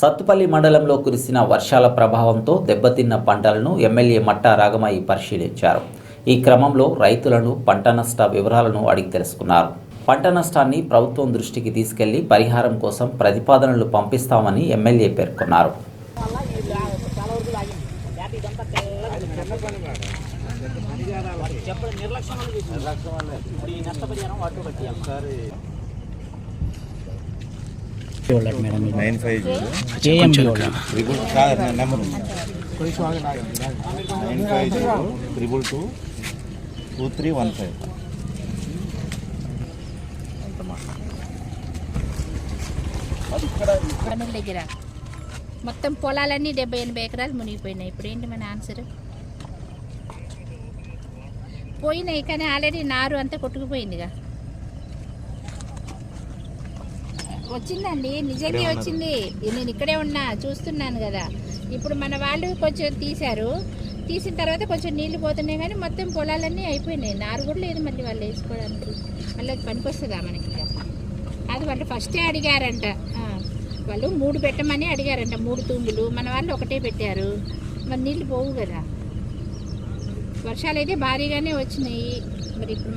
సత్తుపల్లి మండలంలో కురిసిన వర్షాల ప్రభావంతో దెబ్బతిన్న పంటలను ఎమ్మెల్యే మట్టా రాగమాయి పరిశీలించారు. ఈ క్రమంలో రైతులను పంట నష్ట వివరాలను అడిగి తెలుసుకున్నారు. పంట నష్టాన్ని ప్రభుత్వం దృష్టికి తీసుకెళ్ళి పరిహారం కోసం ప్రతిపాదనలు పంపిస్తామని ఎమ్మెల్యే పేర్కొన్నారు. నిర్లక్ష్యం ఇప్పుడు ఈ నష్టపరిహారం వాటి నైన్ ఫైవ్ త్రిబుల్ కాదు నా నెంబర్ ఉంది. Nine five zero triple two two three one five. దగ్గర. మొత్తం పొలాలన్నీ డెబ్బై ఎనభై ఎకరాలు మునిగిపోయినాయి. ఇప్పుడు ఏంటి మన ఆన్సర్? పోయినాయి కానీ ఆల్రెడీ నారు అంతా కొట్టుకుపోయిందిగా. వచ్చిందండి. నిజంగా వచ్చింది. నేను ఇక్కడే ఉన్నా చూస్తున్నాను కదా. ఇప్పుడు మన వాళ్ళు కొంచెం తీశారు. తీసిన తర్వాత కొంచెం నీళ్ళు పోతున్నాయి కానీ మొత్తం పొలాలన్నీ అయిపోయినాయి. నారు కూడా లేదు మళ్ళీ వాళ్ళు వేసుకోవడానికి. మళ్ళీ అది పనికొస్తుందా మనకి? అది వాళ్ళు ఫస్టే అడిగారంట. వాళ్ళు మూడు పెట్టమని అడిగారంట. మూడు తూములు. మన వాళ్ళు ఒకటే పెట్టారు. మరి నీళ్ళు పోవు కదా. వర్షాలు అయితే భారీగానే వచ్చినాయి. మరి ఇప్పుడు